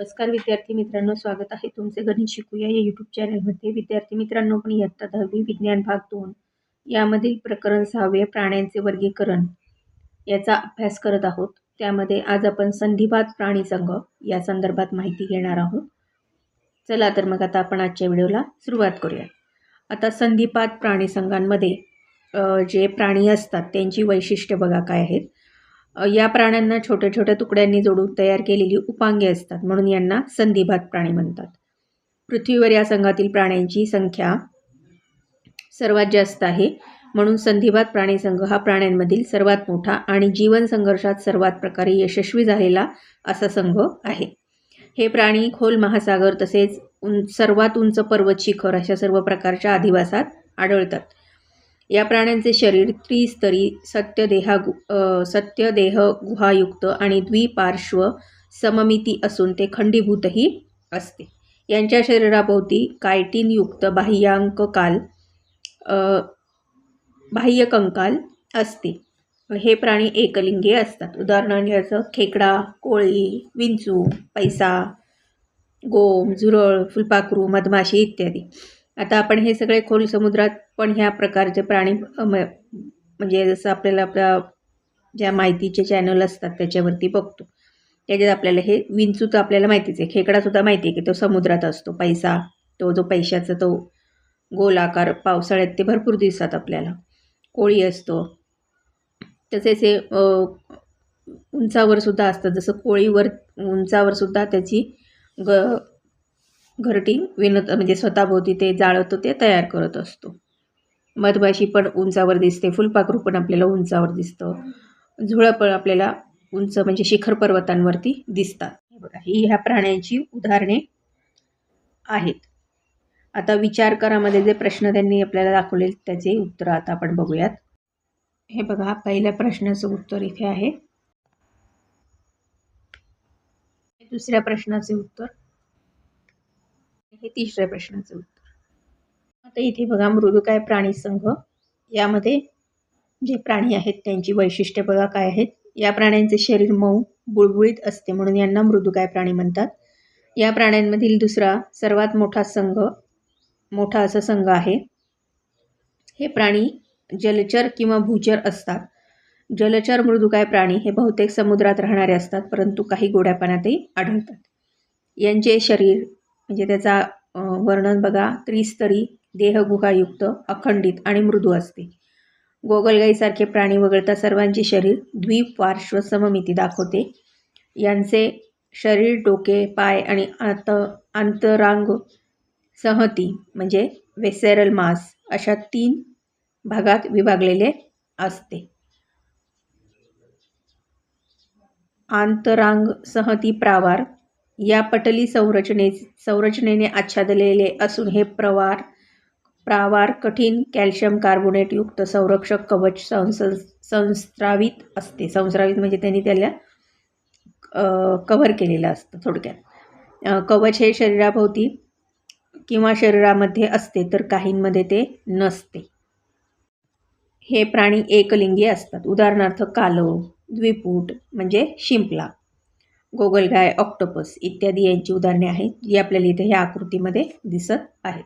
नमस्कार विद्यार्थी मित्रांनो स्वागत आहे तुमचे गणित शिकूया या यूट्यूब चॅनलमध्ये विद्यार्थी मित्रांनो पण इयत्ता दहावी विज्ञान भाग दोन यामधील प्रकरण सहावे प्राण्यांचे वर्गीकरण याचा अभ्यास करत आहोत. त्यामध्ये आज आपण संधिपात प्राणी संघ या संदर्भात माहिती घेणार आहोत. चला तर मग आता आपण आजच्या व्हिडिओला सुरुवात करूया. आता संधिपात प्राणी संघांमध्ये जे प्राणी असतात त्यांची वैशिष्ट्य बघा काय आहेत. या प्राण्यांना छोट्या छोट्या तुकड्यांनी जोडून तयार केलेली उपांगे असतात म्हणून यांना संधिभात प्राणी म्हणतात. पृथ्वीवर या संघातील प्राण्यांची संख्या सर्वात जास्त आहे म्हणून संधिभात प्राणी संघ हा प्राण्यांमधील सर्वात मोठा आणि जीवन संघर्षात सर्वात प्रकारे यशस्वी झालेला असा संघ आहे. हे प्राणी खोल महासागर तसेच उं सर्वात उंच पर्वत शिखर अशा सर्व प्रकारच्या अधिवासात आढळतात. या प्राण्यांचे शरीर त्रिस्तरी सत्यदेहा गु सत्यदेह गुहायुक्त आणि द्विपार्श्व सममिती असून ते खंडीभूतही असते. यांच्या शरीराभोवती कायटिनयुक्त बाह्यांककाल बाह्यकंकाल असते. हे प्राणी एकलिंगी असतात. उदाहरणार्थ याचं खेकडा कोळी विंचू पैसा गोम झुरळ फुलपाखरू मधमाशी इत्यादी. आता आपण हे सगळे खोल समुद्रात पण ह्या प्रकारचे प्राणी म- म्हणजे जसं आपल्याला आपल्या ज्या माहितीचे चॅनल असतात त्याच्यावरती बघतो. त्याच्यात आपल्याला हे विंचू तर आपल्याला माहितीच आहे. खेकडासुद्धा माहिती आहे की तो समुद्रात असतो. पैसा तो जो पैशाचा तो गोल आकार पावसाळ्यात ते भरपूर दिसतात आपल्याला. कोळी असतो. तसेच हे उंचावरसुद्धा उंचावर सुद्धा असतं जसं कोळीवर उंचावर सुद्धा त्याची ग घरटी विणत म्हणजे स्वतःभोवती ते जाळत ते तयार करत असतो. मधमाशी पण उंचावर दिसते फुलपाखरू पण आपल्याला उंचावर दिसतं. झुळं पण आपल्याला उंच म्हणजे शिखर पर्वतांवरती दिसतात. बघा ही ह्या प्राण्यांची उदाहरणे आहेत. आता विचार करामध्ये जे प्रश्न त्यांनी आपल्याला दाखवले त्याचे उत्तर आता आपण बघूयात. हे बघा पहिल्या प्रश्नाचं उत्तर इथे आहे. दुसऱ्या प्रश्नाचे उत्तर. हे तिसऱ्या प्रश्नाचं उत्तर. आता इथे बघा मृदुकाय प्राणी संघ? यामध्ये जे प्राणी आहेत त्यांची वैशिष्ट्ये बघा काय आहेत. या प्राण्यांचे शरीर मऊ बुळबुळीत असते म्हणून यांना मृदुकाय प्राणी म्हणतात. या प्राण्यांमधील दुसरा सर्वात मोठा संघ मोठा असा संघ आहे. हे प्राणी जलचर किंवा भूचर असतात. जलचर मृदुकाय प्राणी हे बहुतेक समुद्रात राहणारे असतात परंतु काही गोड्या पाण्यातही आढळतात. यांचे शरीर म्हणजे त्याचा वर्णन बघा. त्रिस्तरी देहगुहायुक्त अखंडित आणि मृदू असते. गोगलगाईसारखे प्राणी वगळता सर्वांचे शरीर द्विपार्श्व सममिती दाखवते. यांचे शरीर डोके पाय आणि आत आंतरांग संहती म्हणजे वेसेरल मास अशा तीन भागात विभागलेले असते. आंतरांग संहती प्रावार या पटली संरचने संरचनेने आच्छादलेले असून हे प्रवार प्रावार कठीण कॅल्शियम कार्बोनेटयुक्त संरक्षक कवच संस संस्रावित असते. संस्रावित म्हणजे त्यांनी त्याला कव्हर केलेलं असतं थोडक्यात. कवच हे शरीराभोवती किंवा शरीरामध्ये असते तर काहींमध्ये ते नसते. हे प्राणी एकलिंगी असतात. उदाहरणार्थ कालव द्विपूट म्हणजे शिंपला. गोगलगाय ऑक्टोपस इत्यादी यांची उदाहरणे आहेत जी आपल्याला इथे ह्या आकृतीमध्ये दिसत आहेत.